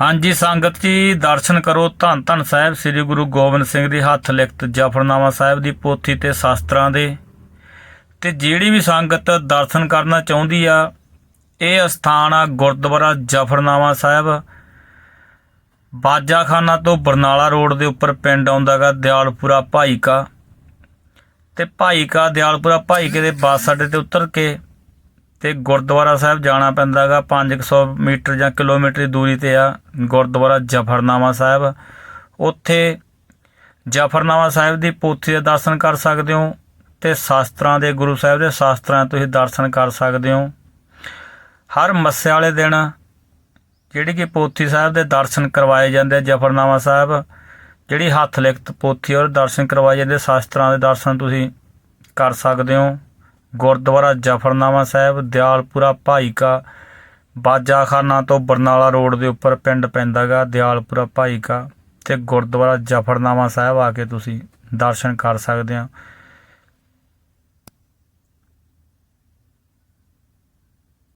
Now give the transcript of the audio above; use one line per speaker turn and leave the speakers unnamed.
ਹਾਂਜੀ, ਸੰਗਤ ਜੀ, ਦਰਸ਼ਨ ਕਰੋ। ਧੰਨ ਧੰਨ ਸਾਹਿਬ, ਸ੍ਰੀ ਗੁਰੂ ਗੋਬਿੰਦ ਸਿੰਘ ਦੀ ਹੱਥ ਲਿਖਤ ਜਫਰਨਾਮਾ ਸਾਹਿਬ ਦੀ ਪੋਥੀ ਤੇ ਸ਼ਾਸਤਰਾਂ ਦੇ। ਤੇ ਜਿਹੜੀ ਵੀ ਸੰਗਤ ਦਰਸ਼ਨ ਕਰਨਾ ਚਾਹੁੰਦੀ ਆ, ਇਹ ਅਸਥਾਨ ਆ ਗੁਰਦੁਆਰਾ ਜਫਰਨਾਮਾ ਸਾਹਿਬ। ਬਾਜਾਖਾਨਾ ਤੋਂ ਬਰਨਾਲਾ ਰੋਡ ਦੇ ਉੱਪਰ ਪਿੰਡ ਆਉਂਦਾਗਾ ਦਿਆਲਪੁਰਾ ਭਾਈਕਾ। ਤੇ ਭਾਈਕਾ, ਦਿਆਲਪੁਰਾ ਭਾਈਕੇ ਦੇ ਬੱਸ ਅੱਡੇ ਤੇ ਉਤਰ ਕੇ ਤੇ ਗੁਰਦੁਆਰਾ ਸਾਹਿਬ ਜਾਣਾ ਪੈਂਦਾਗਾ 500 ਮੀਟਰ ਜਾਂ ਕਿਲੋਮੀਟਰ ਦੀ ਦੂਰੀ ਤੇ ਆ ਗੁਰਦੁਆਰਾ ਜਫਰਨਾਮਾ ਸਾਹਿਬ। ਉੱਥੇ ਜਫਰਨਾਮਾ ਸਾਹਿਬ ਦੀ ਪੋਥੀ ਦੇ ਦਰਸ਼ਨ ਕਰ ਸਕਦੇ ਹੋ ਤੇ ਸ਼ਾਸਤਰਾਂ ਦੇ ਗੁਰੂ ਸਾਹਿਬ ਦੇ ਸ਼ਾਸਤਰਾਂ ਤੁਸੀਂ ਦਰਸ਼ਨ ਕਰ ਸਕਦੇ ਹੋ। ਹਰ ਮੱਸੇ ਵਾਲੇ ਦਿਨ ਜਿਹੜੀ ਕਿ ਪੋਥੀ ਸਾਹਿਬ ਦੇ ਦਰਸ਼ਨ ਕਰਵਾਏ ਜਾਂਦੇ ਜਫਰਨਾਮਾ ਸਾਹਿਬ, ਜਿਹੜੀ ਹੱਥ ਲਿਖਤ ਪੋਥੀ ਔਰ ਦਰਸ਼ਨ ਕਰਵਾਏ ਜਾਂਦੇ ਸ਼ਾਸਤਰਾਂ ਦੇ ਦਰਸ਼ਨ ਤੁਸੀਂ ਕਰ ਸਕਦੇ ਹੋ। ਗੁਰਦੁਆਰਾ ਜਫਰਨਾਮਾ ਸਾਹਿਬ, ਦਿਆਲਪੁਰਾ ਭਾਈਕਾ, ਬਾਜਾਖਾਨਾ ਤੋਂ ਬਰਨਾਲਾ ਰੋਡ ਦੇ ਉੱਪਰ ਪਿੰਡ ਪੈਂਦਾਗਾ, ਦਿਆਲਪੁਰਾ ਭਾਈਕਾ ਤੇ ਗੁਰਦੁਆਰਾ ਜਫਰਨਾਮਾ ਸਾਹਿਬ ਆ ਕੇ ਤੁਸੀਂ ਦਰਸ਼ਨ ਕਰ ਸਕਦੇ ਆ।